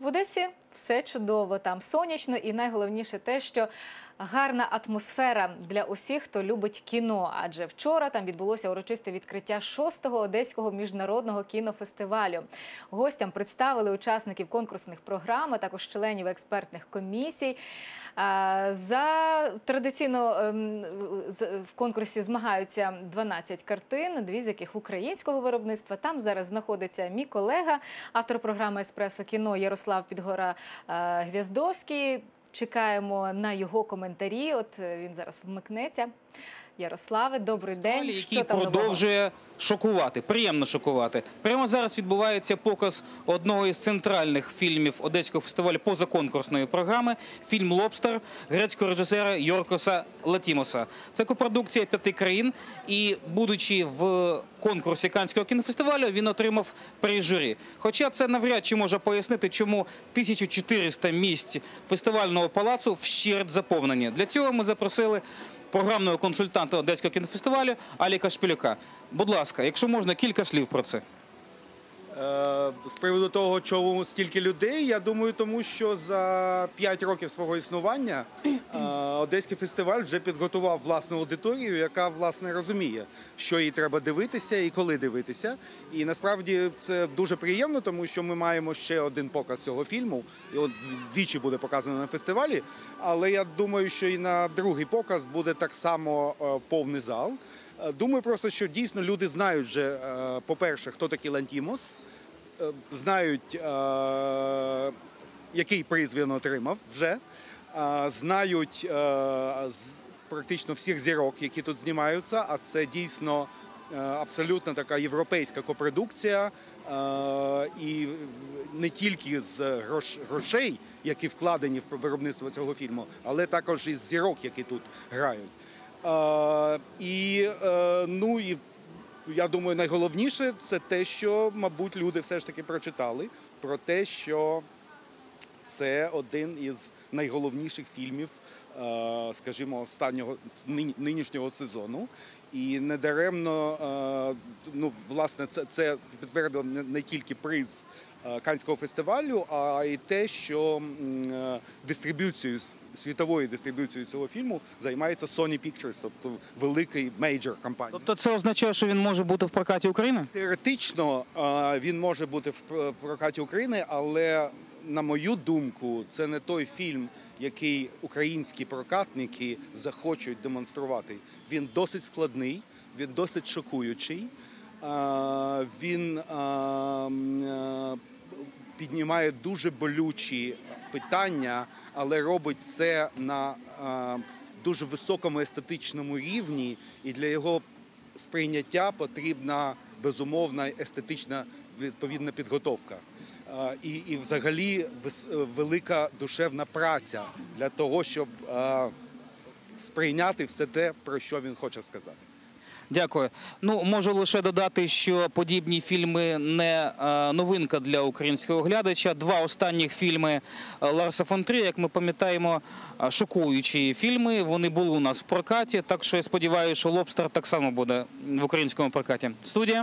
В Одесі все чудово, там сонячно, і найголовніше те, що гарна атмосфера для усіх, хто любить кіно. Адже вчора там відбулося урочисте відкриття шостого одеського міжнародного кінофестивалю. Гостям представили учасників конкурсних програм, а також членів експертних комісій. За традиційно ем, в конкурсі змагаються 12 картин, дві з яких українського виробництва. Там зараз знаходиться мій колега, автор програми Еспресо кіно Ярослав Підгора е, Гвяздовський. Чекаємо на його коментарі. От е, він зараз вмикнеться. Ярославе, добрий день. Який Що там нового? продовжує шокувати, приємно шокувати. Прямо зараз відбувається показ одного із центральних фільмів Одеського фестивалю позаконкурсної програми. Фільм Лобстер грецького режисера Йоркоса Латімоса. Це копродукція п'яти країн. І, будучи в конкурсі Канського кінофестивалю, він отримав приз журі. Хоча це навряд чи може пояснити, чому 1400 місць фестивального палацу вщерть заповнені. Для цього ми запросили програмного консультанта Одеського кінофестивалю Аліка Шпілюка. Будь ласка, якщо можна, кілька слів про це. Е, З приводу того, чому стільки людей, я думаю, тому що за 5 років свого існування е, Одеський фестиваль вже підготував власну аудиторію, яка власне розуміє, що їй треба дивитися і коли дивитися. І насправді це дуже приємно, тому що ми маємо ще один показ цього фільму. І от двічі буде показано на фестивалі. Але я думаю, що і на другий показ буде так само е, повний зал. Е, Думаю, просто що дійсно люди знають вже, е, по-перше, хто такий Лантімос, е, знають, який приз він отримав вже, знають практично всіх зірок, які тут знімаються, а це дійсно абсолютно така європейська копродукція. І не тільки з грошей, які вкладені в виробництво цього фільму, але також із зірок, які тут грають. І е, ну і я думаю, найголовніше це те, що, мабуть, люди все ж таки прочитали про те, що це один із найголовніших фільмів, е, скажімо, останнього нинішнього сезону. І недаремно, е, ну, власне, це, це підтвердило не, тільки приз Канського фестивалю, а й те, що м, дистриб'юцією світовою дистриб'юцією цього фільму займається Sony Pictures, тобто великий мейджор компанія. Тобто це означає, що він може бути в прокаті України? Теоретично він може бути в прокаті України, але на мою думку, це не той фільм, який українські прокатники захочуть демонструвати. Він досить складний, він досить шокуючий. Він піднімає дуже болючі питання, але робить це на е, дуже високому естетичному рівні, і для його сприйняття потрібна безумовна естетична відповідна підготовка. Е, І, і взагалі е, велика душевна праця для того, щоб сприйняти все те, про що він хоче сказати. Дякую. Ну можу лише додати, що подібні фільми не е, новинка для українського глядача. Два останніх фільми е, Ларса фон Трі, як ми пам'ятаємо, е, шокуючі фільми. Вони були у нас в прокаті. Так що я сподіваюся, що Лобстер так само буде в українському прокаті. Студія.